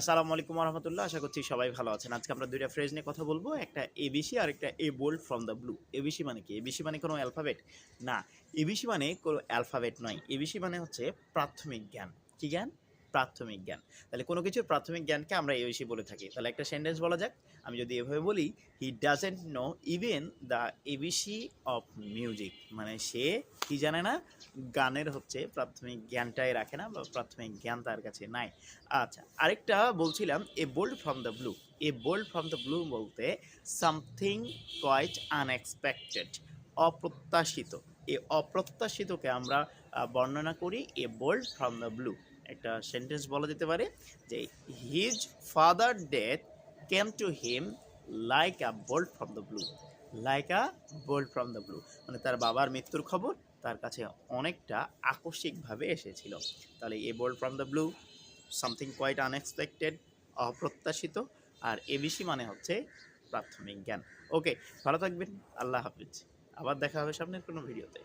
আসসালামু আলাইকুম রহমতুল্লাহ আশা করছি সবাই ভালো আছেন। আজকে আমরা দুইটা ফ্রেজ নিয়ে কথা বলব, একটা এবিসি আর একটা a bolt from the blue ABC মানে কি? এবিসি মানে কোনো অ্যালফাবেট না এবিসি মানে কোনো অ্যালফাবেট নয়। এবিসি মানে হচ্ছে প্রাথমিক জ্ঞান। কি জ্ঞান? প্রাথমিক জ্ঞান। তাহলে কোনো কিছুর প্রাথমিক জ্ঞানকে আমরা এবিসি বলে থাকি। তাহলে একটা সেন্টেন্স বলা যাক। আমি যদি এভাবে বলি he doesn't know even the ABC of music মানে সে কি জানে না, গানের হচ্ছে প্রাথমিক জ্ঞানটাই রাখে না বা প্রাথমিক জ্ঞান তার কাছে নাই। আচ্ছা আরেকটা বলছিলাম a bolt from the blue a bolt from the blue বলতে সামথিং কোয়াইট আনএক্সপেক্টেড অপ্রত্যাশিত। এই অপ্রত্যাশিতকে আমরা বর্ণনা করি a bolt from the blue একটা সেন্টেন্স বলা যেতে পারে যে his father death came to him like a bolt from the blue like a bolt from the blue মানে তার বাবার মৃত্যুর খবর তার কাছে অনেকটা আকস্মিকভাবে এসেছিল। তাহলে a bolt from the blue something quite unexpected অপ্রত্যাশিত, আর এবিসি মানে হচ্ছে প্রাথমিক জ্ঞান। ওকে ভালো থাকবেন, আল্লাহ হাফিজ। আবার দেখা হবে সামনের কোনো ভিডিওতে